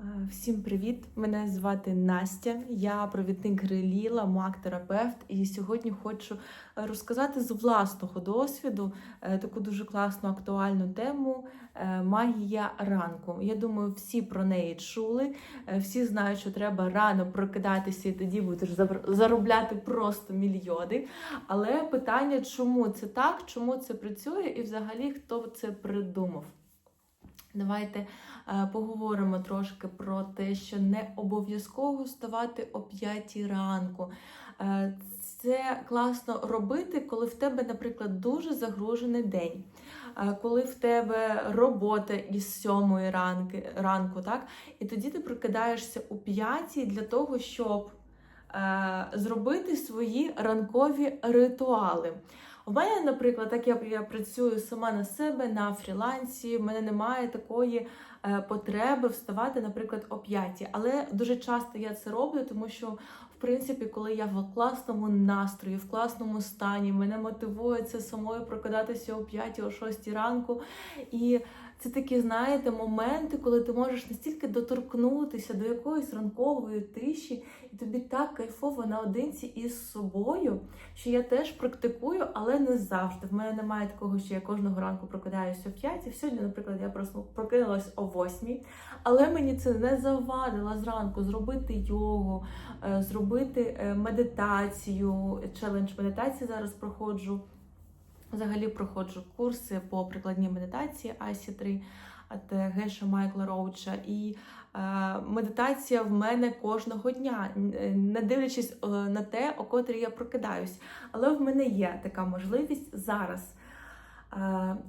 Е, Всім привіт! Мене звати Настя. Я провідник Гриліла, маг-терапевт. І сьогодні хочу е, розказати з власного досвіду е, таку дуже класну актуальну тему магія ранку. Я думаю, всі про неї чули. Всі знають, що треба рано прокидатися, і тоді будеш заробляти просто мільйони. Але питання, чому це так, чому це працює, і взагалі хто це придумав? Давайте е, поговоримо трошки про те, що не обов'язково вставати о 5 ранку. Е, Це класно робити, коли в тебе, наприклад, дуже загружений день, Е, коли в тебе робота із 7 ранки, ранку, так? і тоді ти прокидаєшся у 5 для того, щоб зробити свої ранкові ритуали. У мене, наприклад, так я, я працюю сама на себе на фрілансі, в мене немає такої е, потреби вставати, наприклад, о 5. Але дуже часто я це роблю, тому що, в принципі, коли я в класному настрої, в класному стані, мене мотивує це самою прокидатися о 5, о 6 ранку. І це такі, знаєте, моменти, коли ти можеш настільки доторкнутися до якоїсь ранкової тиші, і тобі так кайфово наодинці із собою, що я теж практикую, але не завжди. В мене немає такого, що я кожного ранку прокидаюся о 5. І сьогодні, наприклад, я просто прокинулась о 8. Але мені це не завадило зранку зробити йогу, е, зробити е, медитацію, челендж медитації зараз проходжу. Взагалі проходжу курси по прикладній медитації Асі 3 от Геша Майкла Роуча. І е, медитація в мене кожного дня, не дивлячись е, на те, о котрій я прокидаюсь. Але в мене є така можливість зараз.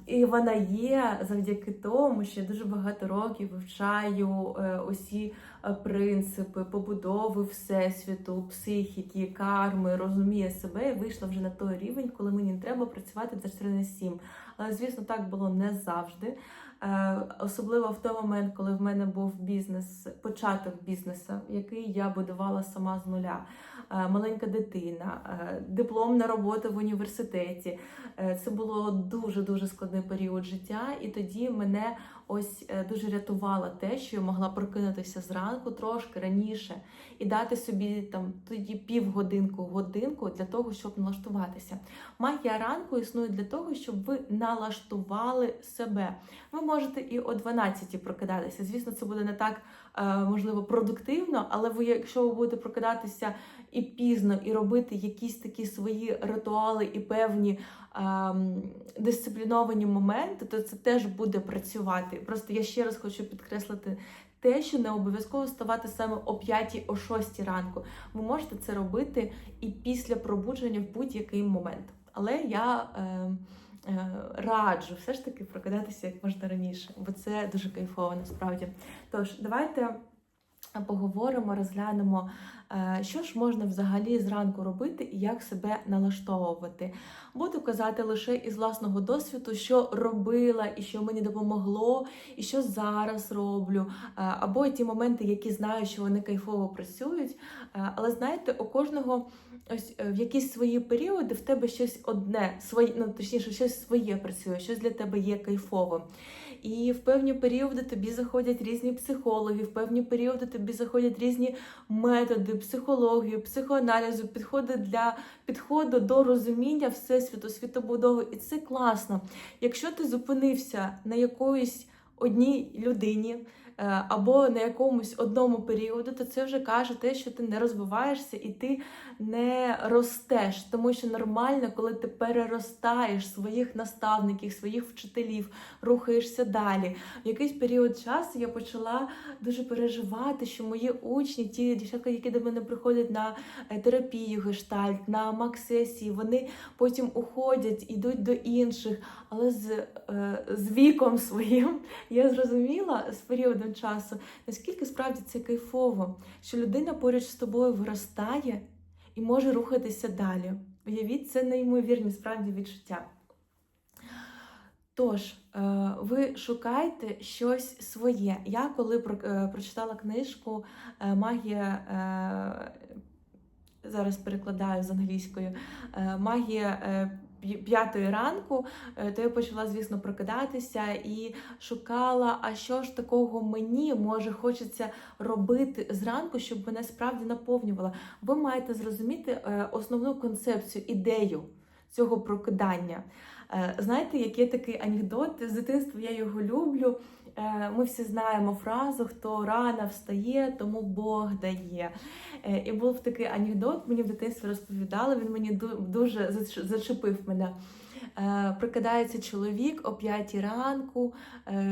І вона є завдяки тому, що я дуже багато років вивчаю е, усі е, принципи побудови всесвіту, психіки, карми, розуміє себе і вийшла вже на той рівень, коли мені не треба працювати 24 на 7. Але звісно, так було не завжди. Е, Особливо в той момент, коли в мене був бізнес, початок бізнесу, який я будувала сама з нуля. Е, Маленька дитина, е, дипломна робота в університеті. Е, Це було дуже дуже складний період життя, і тоді мене ось дуже рятувало те, що я могла прокинутися зранку трошки раніше і дати собі там тоді півгодинку, годинку для того, щоб налаштуватися. Магія ранку існує для того, щоб ви налаштували себе. Ви можете і о 12 прокидатися. Звісно, це буде не так можливо продуктивно, але ви, якщо ви будете прокидатися і пізно, і робити якісь такі свої ритуали і певні ем, дисципліновані моменти, то це теж буде працювати. Просто я ще раз хочу підкреслити. Те, що не обов'язково ставати саме о 5 о 6 ранку. Ви можете це робити і після пробудження в будь-який момент. Але я е, е, раджу все ж таки прокидатися як можна раніше, бо це дуже кайфово насправді. Тож, давайте поговоримо, розглянемо, е, що ж можна взагалі зранку робити і як себе налаштовувати. Буду казати лише із власного досвіду, що робила і що мені допомогло, і що зараз роблю, е, або ті моменти, які знаю, що вони кайфово працюють. Е, Але знаєте, у кожного ось в якісь свої періоди в тебе щось одне, своє, ну точніше, щось своє працює, щось для тебе є кайфовим. І в певні періоди тобі заходять різні психологи, в певні періоди тобі заходять різні методи, психологію, психоаналізу, підходи для підходу до розуміння всесвіту, світобудови. І це класно. Якщо ти зупинився на якоїсь одній людині. е, Або на якомусь одному періоду, то це вже каже те, що ти не розвиваєшся і ти не ростеш, тому що нормально, коли ти переростаєш своїх наставників, своїх вчителів, рухаєшся далі. В якийсь період часу я почала дуже переживати, що мої учні, ті дівчатка, які до мене приходять на е, терапію, гештальт, на мак-сесії, вони потім уходять, ідуть до інших. Але з, е, з віком своїм я зрозуміла з періодом часу, наскільки справді це кайфово, що людина поруч з тобою виростає і може рухатися далі. Уявіть, це неймовірні справді відчуття. Тож, е, ви шукайте щось своє. Я коли е, прочитала книжку е, Магія, зараз перекладаю з англійською, е, магія п'ятої ранку, е, то я почала, звісно, прокидатися і шукала, а що ж такого мені може хочеться робити зранку, щоб мене справді наповнювало. Ви маєте зрозуміти е, основну концепцію, ідею цього прокидання. Е, Знаєте, який такий анекдот з дитинства я його люблю. Е, Ми всі знаємо фразу Хто рано встає, тому Бог дає. Е, І був такий анекдот, мені в дитинстві розповідали, він мені дуже зачепив мене. Е, Прокидається чоловік о 5 ранку,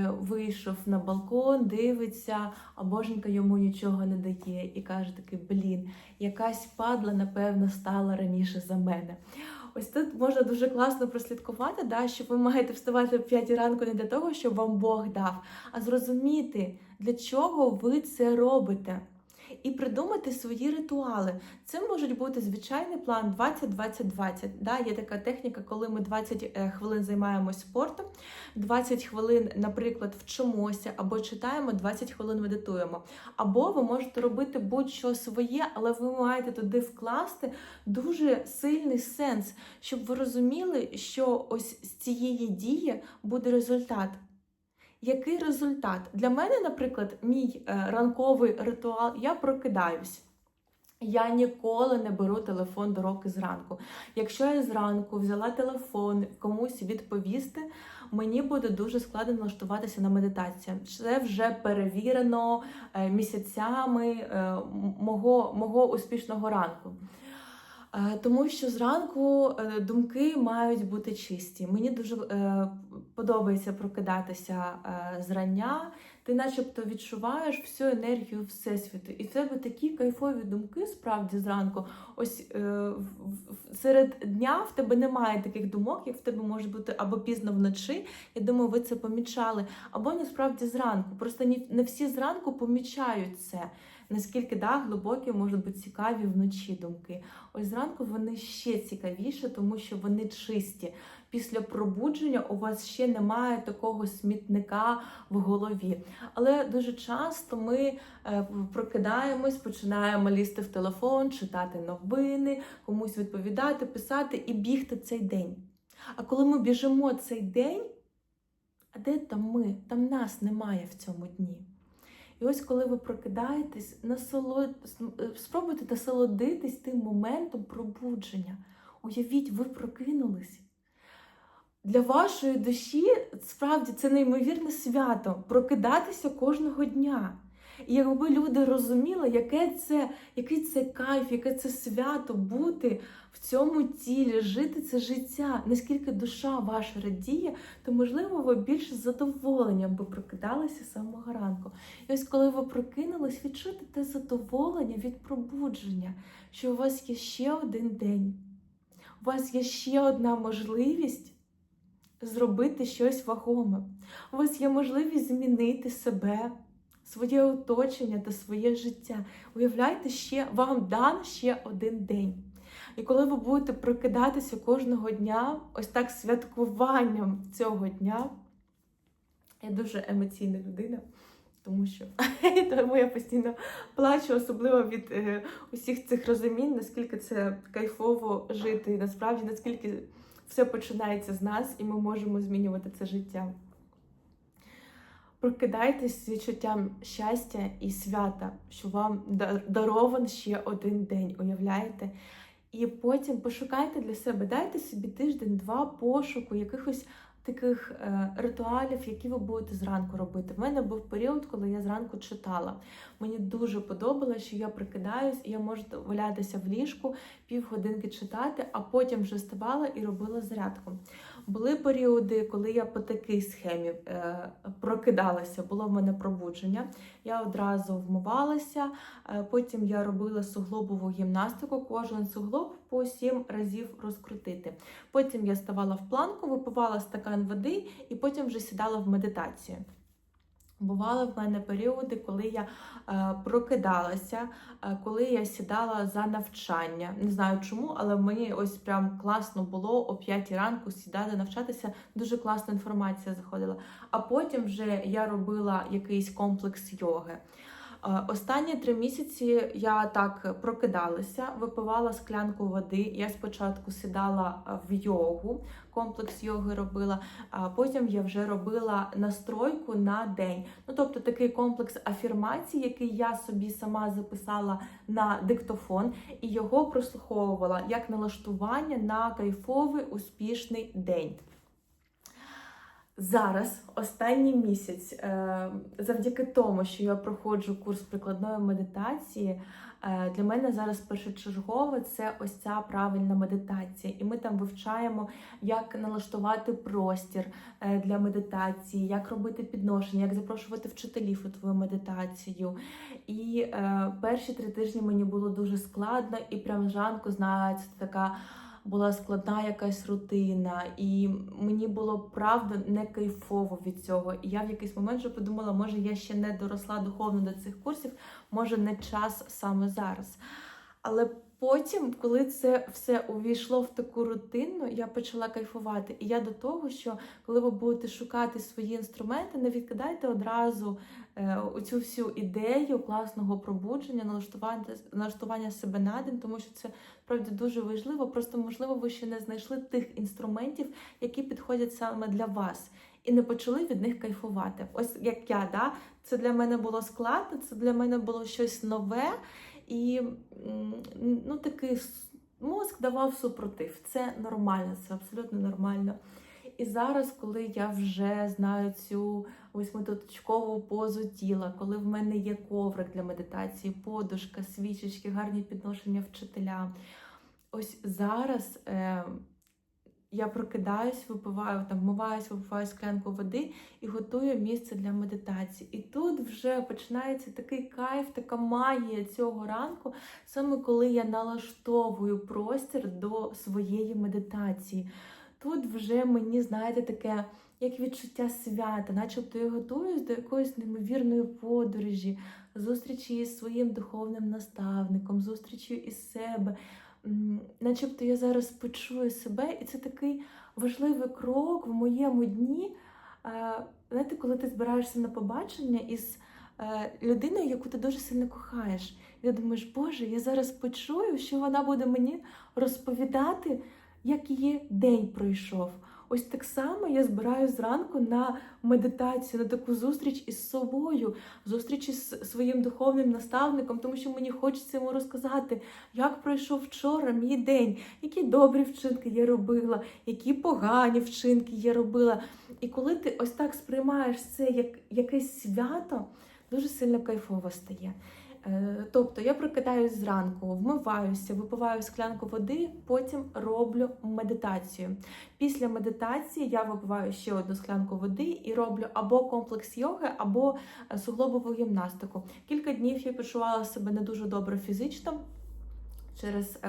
вийшов на балкон, дивиться, а боженька йому нічого не дає. І каже такий: блін, якась падла, напевно, стала раніше за мене. Ось тут можна дуже класно прослідкувати, да, що ви маєте вставати в 5 ранку не для того, щоб вам Бог дав, а зрозуміти, для чого ви це робите. І придумати свої ритуали. Це можуть бути звичайний план 20-20-20. Да, є така техніка, коли ми 20 е, хвилин займаємось спортом, 20 хвилин, наприклад, вчимося або читаємо, 20 хвилин медитуємо. Або ви можете робити будь-що своє, але ви маєте туди вкласти дуже сильний сенс, щоб ви розуміли, що ось з цієї дії буде результат. Який результат? Для мене, наприклад, мій е, ранковий ритуал, я прокидаюсь. Я ніколи не беру телефон до руки зранку. Якщо я зранку взяла телефон комусь відповісти, мені буде дуже складно налаштуватися на медитацію. Це вже перевірено е, місяцями е, мого, мого успішного ранку. Тому що зранку думки мають бути чисті. Мені дуже подобається прокидатися е, зрання. Ти начебто відчуваєш всю енергію Всесвіту. І тебе такі кайфові думки справді зранку. Ось е, в- серед дня в тебе немає таких думок, як в тебе може бути або пізно вночі. Я думаю, ви це помічали, або насправді зранку. Просто не всі зранку помічають це. Наскільки да, глибокі можуть бути цікаві вночі думки. Ось зранку вони ще цікавіше, тому що вони чисті. Після пробудження у вас ще немає такого смітника в голові. Але дуже часто ми е, прокидаємось, починаємо лізти в телефон, читати новини, комусь відповідати, писати і бігти цей день. А коли ми біжимо цей день, а де там ми? Там нас немає в цьому дні. І ось коли ви прокидаєтесь, насолод... спробуйте насолодитись тим моментом пробудження. Уявіть, ви прокинулись. Для вашої душі справді це неймовірне свято прокидатися кожного дня. І якби люди розуміли, яке це, який це кайф, яке це свято бути в цьому тілі, жити це життя, наскільки душа ваша радіє, то можливо ви більше з задоволенням би прокидалися з самого ранку. І ось коли ви прокинулись, відчуйте те задоволення від пробудження, що у вас є ще один день, у вас є ще одна можливість зробити щось вагоме. У вас є можливість змінити себе, своє оточення та своє життя. Уявляйте, ще вам дан ще один день. І коли ви будете прокидатися кожного дня, ось так святкуванням цього дня, я дуже емоційна людина, тому що тому я постійно плачу, особливо від е, усіх цих розумінь, наскільки це кайфово жити, і насправді наскільки все починається з нас, і ми можемо змінювати це життя. Прокидайтесь з відчуттям щастя і свята, що вам дарован ще один день, уявляєте? І потім пошукайте для себе, дайте собі тиждень-два пошуку якихось таких е, ритуалів, які ви будете зранку робити. В мене був період, коли я зранку читала. Мені дуже подобалося, що я прикидаюсь, і я можу валятися в ліжку, півгодинки читати, а потім вже вставала і робила зарядку. Були періоди, коли я по такій схемі е, прокидалася, було в мене пробудження. Я одразу вмивалася, е, потім я робила суглобову гімнастику, кожен суглоб по 7 разів розкрутити. Потім я ставала в планку, випивала стакан води і потім вже сідала в медитацію. Бували в мене періоди, коли я е, прокидалася, е, коли я сідала за навчання. Не знаю чому, але мені ось прям класно було о 5 ранку сідати навчатися. Дуже класна інформація заходила. А потім вже я робила якийсь комплекс йоги. Е, Останні три місяці я так прокидалася, випивала склянку води. Я спочатку сідала е, в йогу, комплекс йоги робила, а потім я вже робила настройку на день. Ну тобто такий комплекс афірмацій, який я собі сама записала на диктофон, і його прослуховувала як налаштування на кайфовий успішний день. Зараз, останній місяць, е, завдяки тому, що я проходжу курс прикладної медитації, е, для мене зараз першочергове це ось ця правильна медитація. І ми там вивчаємо, як налаштувати простір е, для медитації, як робити підношення, як запрошувати вчителів у твою медитацію. І перші три тижні мені було дуже складно, і прям зранку, знаєте, така була складна якась рутина, і мені було правда не кайфово від цього. І я в якийсь момент вже подумала, може я ще не доросла духовно до цих курсів, може не час саме зараз. Але потім, коли це все увійшло в таку рутину, я почала кайфувати. І я до того, що коли ви будете шукати свої інструменти, не відкидайте одразу е, оцю всю ідею класного пробудження, налаштування, налаштування себе на день, тому що це справді дуже важливо. Просто можливо, ви ще не знайшли тих інструментів, які підходять саме для вас. І не почали від них кайфувати. Ось як я, да? це для мене було складно, це для мене було щось нове, і ну, такий мозк давав супротив. Це нормально, це абсолютно нормально. І зараз, коли я вже знаю цю восьмиточкову позу тіла, коли в мене є коврик для медитації, подушка, свічечки, гарні підношення вчителя. Ось зараз е, я прокидаюсь, випиваю там, вмиваюсь, випиваю склянку води і готую місце для медитації. І тут вже починається такий кайф, така магія цього ранку, саме коли я налаштовую простір до своєї медитації. Тут вже мені, знаєте, таке як відчуття свята, начебто я готуюсь до якоїсь неймовірної подорожі, зустрічі із своїм духовним наставником, зустрічі із себе. Начебто я зараз почую себе, і це такий важливий крок в моєму дні. Е, Знаєте, коли ти збираєшся на побачення із е, людиною, яку ти дуже сильно кохаєш, і ти думаєш, Боже, я зараз почую, що вона буде мені розповідати, як її день пройшов. Ось так само я збираю зранку на медитацію, на таку зустріч із собою, зустріч із своїм духовним наставником, тому що мені хочеться йому розказати, як пройшов вчора мій день, які добрі вчинки я робила, які погані вчинки я робила. І коли ти ось так сприймаєш це як якесь свято, дуже сильно кайфово стає. Е, Тобто я прокидаюсь зранку, вмиваюся, випиваю склянку води, потім роблю медитацію. Після медитації я випиваю ще одну склянку води і роблю або комплекс йоги, або е, суглобову гімнастику. Кілька днів я почувала себе не дуже добре фізично через.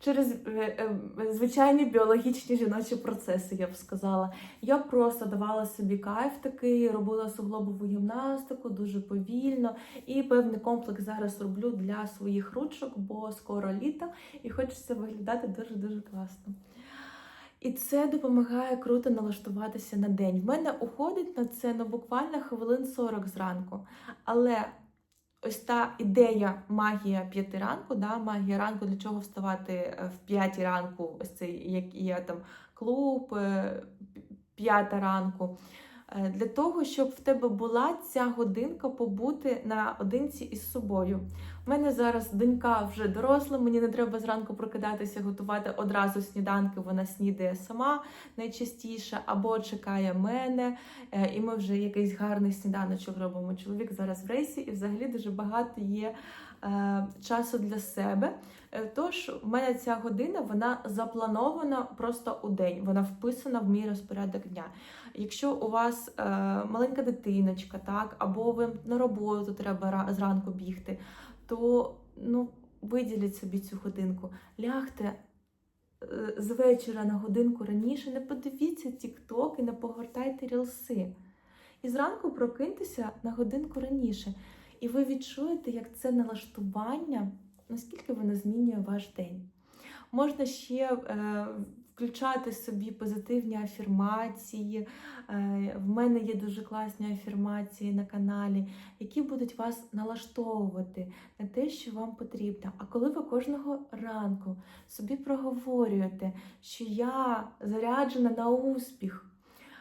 Через е, е, звичайні біологічні жіночі процеси, я б сказала. Я просто давала собі кайф такий, робила суглобову гімнастику дуже повільно. І певний комплекс зараз роблю для своїх ручок, бо скоро літо і хочеться виглядати дуже-дуже класно. І це допомагає круто налаштуватися на день. В мене уходить на це ну, буквально хвилин 40 зранку. Але ось та ідея магія п'яти ранку, да, магія ранку, для чого вставати е, в п'ятій ранку, ось цей як є там клуб, е, п'ята ранку. Е, Для того, щоб в тебе була ця годинка побути наодинці із собою. У мене зараз донька вже доросла, мені не треба зранку прокидатися, готувати одразу сніданки. Вона снідає сама найчастіше, або чекає мене, е, і ми вже якийсь гарний сніданочок робимо. Чоловік зараз в рейсі, і взагалі дуже багато є е, часу для себе. Е, Тож в мене ця година вона запланована просто у день. Вона вписана в мій розпорядок дня. Якщо у вас е, маленька дитиночка, так, або ви на роботу треба зранку бігти, то ну, виділіть собі цю годинку, лягте е, з вечора на годинку раніше, не подивіться TikTok і не погортайте рілси. І зранку прокиньтеся на годинку раніше. І ви відчуєте, як це налаштування, наскільки воно змінює ваш день. Можна ще е, включати собі позитивні афірмації. Е, В мене є дуже класні афірмації на каналі, які будуть вас налаштовувати на те, що вам потрібно. А коли ви кожного ранку собі проговорюєте, що я заряджена на успіх,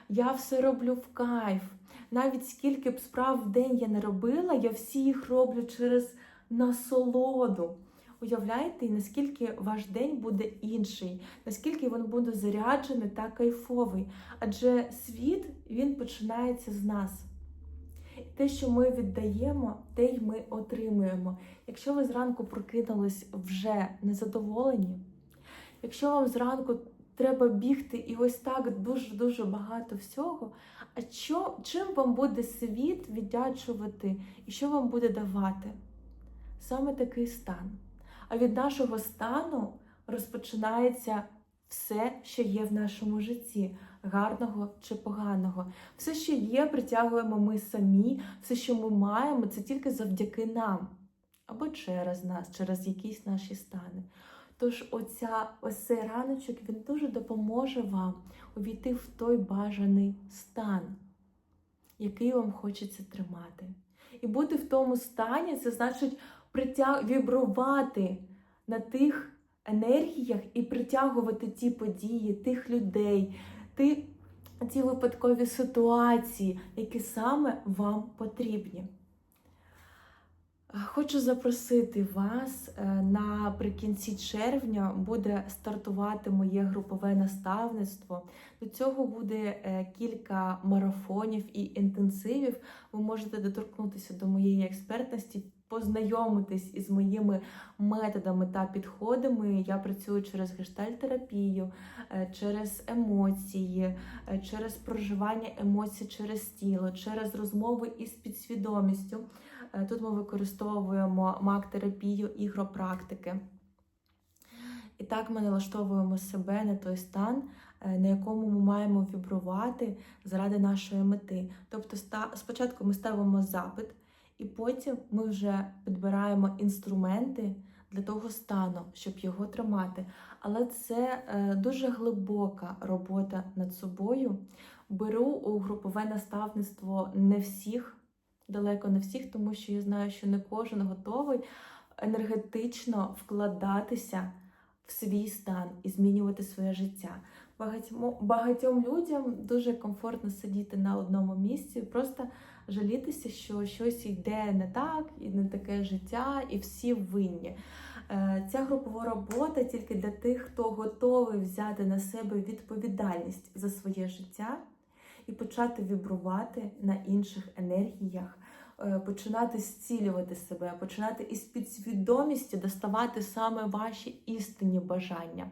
я все роблю в кайф. Навіть скільки б справ в день я не робила, я всі їх роблю через насолоду. Уявляєте, наскільки ваш день буде інший, наскільки він буде заряджений та кайфовий. Адже світ він починається з нас. Те, що ми віддаємо, те й ми отримуємо. Якщо ви зранку прокинулись вже незадоволені, якщо вам зранку треба бігти і ось так дуже-дуже багато всього, а що, чим вам буде світ віддячувати і що вам буде давати? Саме такий стан. А від нашого стану розпочинається все, що є в нашому житті, гарного чи поганого. Все, що є, притягуємо ми самі, все, що ми маємо, це тільки завдяки нам або через нас, через якісь наші стани. Тож оця, ось цей раночок він дуже допоможе вам увійти в той бажаний стан, який вам хочеться тримати. І бути в тому стані це значить притяг... вібрувати на тих енергіях і притягувати ті події, тих людей, ті, ті випадкові ситуації, які саме вам потрібні. Хочу запросити вас е, наприкінці червня буде стартувати моє групове наставництво. До цього буде е, кілька марафонів і інтенсивів. Ви можете доторкнутися до моєї експертності, познайомитись із моїми методами та підходами. Я працюю через гештальтерапію, е, через емоції, е, через проживання емоцій через тіло, через розмови із підсвідомістю. Е, Тут ми використовуємо мак-терапію, ігропрактики. І так ми налаштовуємо себе на той стан, на якому ми маємо вібрувати заради нашої мети. Тобто, спочатку ми ставимо запит, і потім ми вже підбираємо інструменти для того стану, щоб його тримати. Але це е, дуже глибока робота над собою. Беру у групове наставництво не всіх, далеко не всіх, тому що я знаю, що не кожен готовий енергетично вкладатися в свій стан і змінювати своє життя. Багатьом, багатьом людям дуже комфортно сидіти на одному місці, просто жалітися, що щось йде не так, і не таке життя, і всі винні. Е, Ця групова робота тільки для тих, хто готовий взяти на себе відповідальність за своє життя і почати вібрувати на інших енергіях, е, починати зцілювати себе, починати із підсвідомістю доставати саме ваші істинні бажання.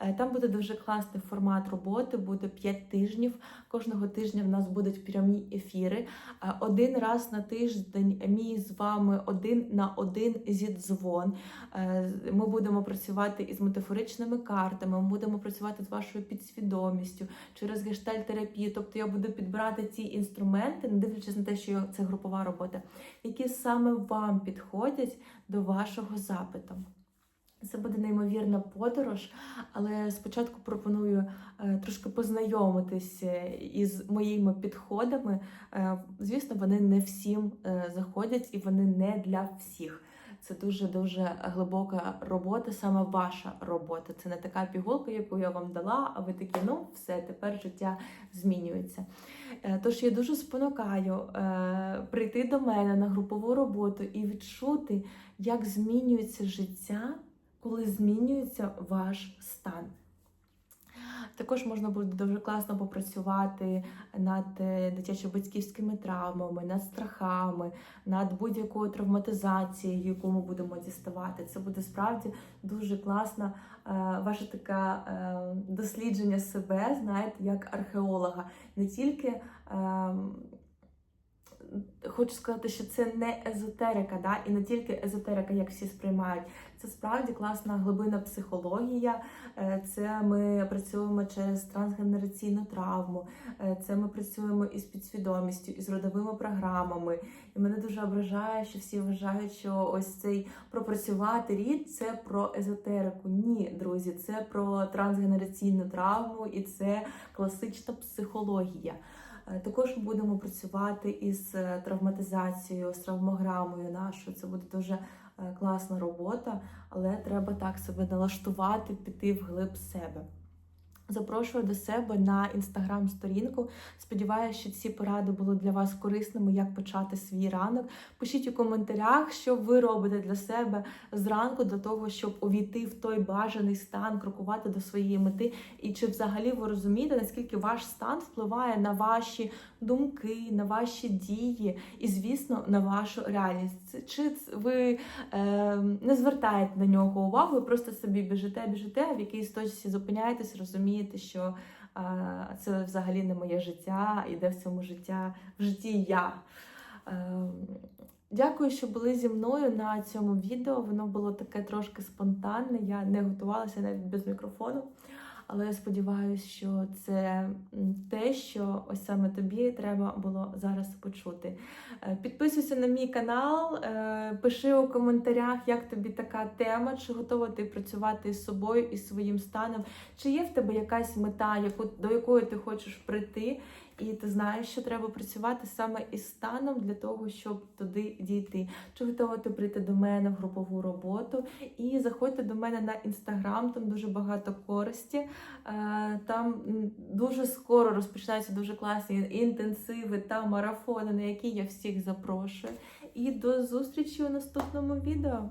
Е, Там буде дуже класний формат роботи, буде 5 тижнів. Кожного тижня в нас будуть прямі ефіри. Е, Один раз на тиждень мій з вами один на один зідзвон. Е, Ми будемо працювати із метафоричними картами, ми будемо працювати з вашою підсвідомістю через гештальтерапію. Тобто я буду підбирати ці інструменти, не дивлячись на те, що це групова робота, які саме вам підходять до вашого запиту. Це буде неймовірна подорож, але спочатку пропоную е, трошки познайомитись е, із моїми підходами. Е, звісно, вони не всім заходять і вони не для всіх. Це дуже дуже глибока робота, саме ваша робота. Це не така пігулка, яку я вам дала, а ви такі, ну все, тепер життя змінюється. Тож я дуже спонукаю е, прийти до мене на групову роботу і відчути, як змінюється життя коли змінюється ваш стан. Також можна буде дуже класно попрацювати над е, дитячо-батьківськими травмами, над страхами, над будь-якою травматизацією, яку ми будемо діставати. Це буде справді дуже класно. е, Ваше таке е, дослідження себе, знаєте, як археолога. Не тільки ем, хочу сказати, що це не езотерика, да? і не тільки езотерика, як всі сприймають. Це справді класна глибина психологія. Е, Це ми працюємо через трансгенераційну травму. Е, Це ми працюємо із підсвідомістю, із родовими програмами. І мене дуже ображає, що всі вважають, що ось цей пропрацювати рід це про езотерику. Ні, друзі, це про трансгенераційну травму і це класична психологія. Е, Також ми будемо працювати із е, травматизацією, з травмограмою нашою. Це буде дуже е, класна робота, але треба так себе налаштувати, піти вглиб себе. Запрошую до себе на інстаграм-сторінку. Сподіваюся, що ці поради були для вас корисними, як почати свій ранок. Пишіть у коментарях, що ви робите для себе зранку для того, щоб увійти в той бажаний стан, крокувати до своєї мети. І чи взагалі ви розумієте, наскільки ваш стан впливає на ваші думки, на ваші дії і, звісно, на вашу реальність? Чи ви е, не звертаєте на нього увагу, ви просто собі біжите, біжите, а в якійсь точці зупиняєтесь, розумієте, що е, це взагалі не моє життя, і де в цьому життя в житті я. Е, Дякую, що були зі мною на цьому відео. Воно було таке трошки спонтанне. Я не готувалася навіть без мікрофону. Але я сподіваюся, що це те, що ось саме тобі треба було зараз почути. Е, Підписуйся на мій канал, е, пиши у коментарях, як тобі така тема, чи готова ти працювати з собою і своїм станом, чи є в тебе якась мета, до якої ти хочеш прийти, і ти знаєш, що треба працювати саме із станом для того, щоб туди дійти. Чи готова ти прийти до мене в групову роботу? І заходьте до мене на інстаграм, там дуже багато користі. Е, Там дуже скоро розпочинаються дуже класні інтенсиви та марафони, на які я всіх запрошую. І до зустрічі у наступному відео.